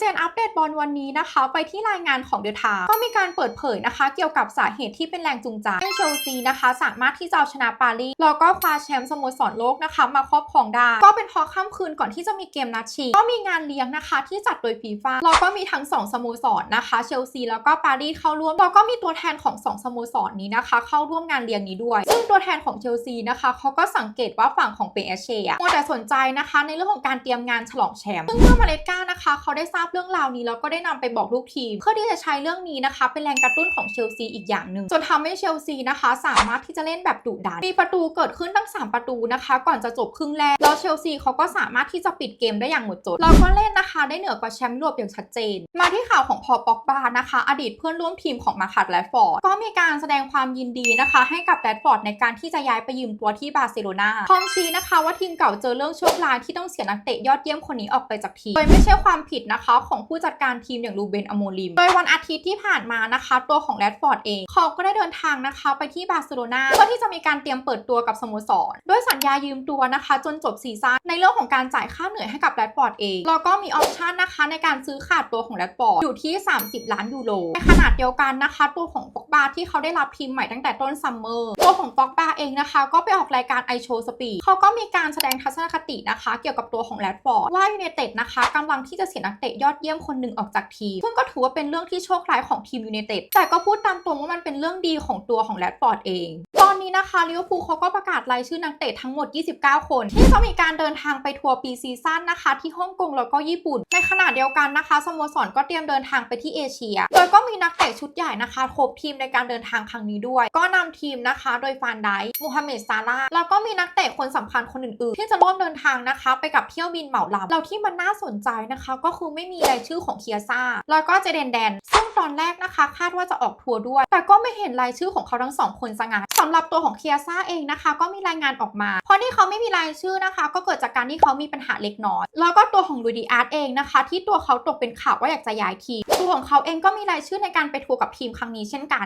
เจนอัปเดตบอลวันนี้นะคะ ไปที่รายงานของเดอะทม์ก็มีการเปิดเผยนะคะ เกี่ยวกับสาเหตุที่เป็นแรงจูงใจให้เชลซีนะคะ สามารถที่จะเอาชนะปารีสแล้วก็คว้าแชมป์สโมสรโลกนะคะ มาครอบครองได้ ก็เป็นเพราะค่ำคืนก่อนที่จะมีเกมนัดชิงก็มีงานเลี้ยงนะคะ ที่จัดโดยฟีฟ่าแล้วก็มีทั้งสองสโมสรนะคะเชลซีแล้วก็ปารีสเข้าร่วมแล้วก็มีตัวแทนของสองสโมสรนี้นะคะ เข้าร่วมงานเลี้ยงนี้ด้วยซึ่งตัวแทนของเชลซีนะคะเขาก็สังเกตว่าฝั่งของเปเอเช่อะมัวแต่สนใจนะคะ ในเรื่องของการเตรียมงานฉลองแชมป์ซึ่งเมื่อมาเลสกานะคะเขาได้ทราบเรื่องราวนี้แล้วก็ได้นำไปบอกลูกทีม เพื่อที่จะใช้เรื่องนี้นะคะเป็นแรงกระตุ้นของเชลซีอีกอย่างหนึ่งจนทำให้เชลซีนะคะ สามารถที่จะเล่นแบบดุดันมีประตูเกิดขึ้นตั้ง 3 ประตูนะคะ ก่อนจะจบครึ่งแรกแล้วเชลซีเขาก็สามารถที่จะปิดเกมได้อย่างหมดจดแล้วก็เล่นนะคะ ได้เหนือกว่าแชมป์ยุโรปอย่างชัดเจน มาที่ข่าวของพอปอกบานะคะ อดีตเพื่อนร่วมทีมของมาคัดและฟอร์ดก็มีการแสดงความยินดีนะคะ ให้กับแรดฟอร์ดในการที่จะย้ายไปยืมตัวที่บาร์เซโลนาพร้อมชี้นะคะ ว่าทีมเก่าเจอเรื่องโชคร้ายที่ต้องเสียนักเตะยอดเยี่ยมคนนี้ออกไปจากทีมโดยไม่ใช่ความผิดนะคะของผู้จัดการทีมอย่างลูเบนอโมลิม โดยวันอาทิตย์ที่ผ่านมานะคะ ตัวของแรดฟอร์ดเองเขาก็ได้เดินทางนะคะไปที่บาร์เซโลนาเพื่อที่จะมีการเตรียมเปิดตัวกับสโมสรด้วยสัญญายืมตัวนะคะ จนจบซีซั่นในเรื่องของการจ่ายค่าเหนื่อยให้กับแรดฟอร์ดเองแล้วก็มีออปชันนะคะในการซื้อขาดตัวของแรดฟอร์ดอยู่ที่ 30 ล้านยูโรในขนาดเดียวกันนะคะ ตัวของป บาที่เขาได้รับทีมใหม่ตั้งแต่ต้นซัมเมอร์ตัวของปอกบาเองนะคะ ก็ไปออกรายการไอโชสปีเขาก็มีการแสดงทัศนคตินะคะ เกี่ยวกับตัวของแรดฟอร์ดว่ายูเนเต็ดนะคะกำลังที่จะเสียนักเตะยอดเยี่ยมคนหนึ่งออกจากทีม ซึ่งก็ถือว่าเป็นเรื่องที่โชคร้ายของทีมยูเนเต็ดแต่ก็พูดตามตรงว่ามันเป็นเรื่องดีของตัวของแรดฟอร์ดเอง นี้นะคะลิเวอร์พูลเขาก็ประกาศรายชื่อนักเตะทั้งหมด 29 คน ที่จะมีการเดินทางไปทัวร์ปีซีซั่นนะคะ ที่ฮ่องกงแล้วก็ญี่ปุ่น ในขณะเดียวกันนะคะสโมสรก็เตรียมเดินทางไปที่เอเชีย โดยก็มีนักเตะชุดใหญ่นะคะครบทีมในการเดินทางครั้งนี้ด้วย ก็นำทีมนะคะ โดยฟานไดมูฮัมเหม็ดซาลาแล้วก็มีนักเตะคนสำคัญคนอื่นๆ ที่จะร่วมเดินทางนะคะ ไปกับเที่ยวบินเหมาลำแล้วที่มันน่าสนใจนะคะ ก็คือไม่มีรายชื่อของเคียซ่าแล้วก็เจเดนแดน ตอนแรกนะคะ คาดว่าจะออกทัวร์ด้วย แต่ก็ไม่เห็นรายชื่อของเขาทั้งสองคนสงานสำหรับตัวของเคียซ่าเองนะคะ ก็มีรายงานออกมา เพราะที่เขาไม่มีรายชื่อนะคะ ก็เกิดจากการที่เขามีปัญหาเล็กน้อย แล้วก็ตัวของลูดิอาร์ตเองนะคะ ที่ตัวเขาตกเป็นข่าวว่าอยากจะย้ายทีมตัวของเขาเองก็มีรายชื่อในการไปทัวร์กับทีมครั้งนี้เช่นกัน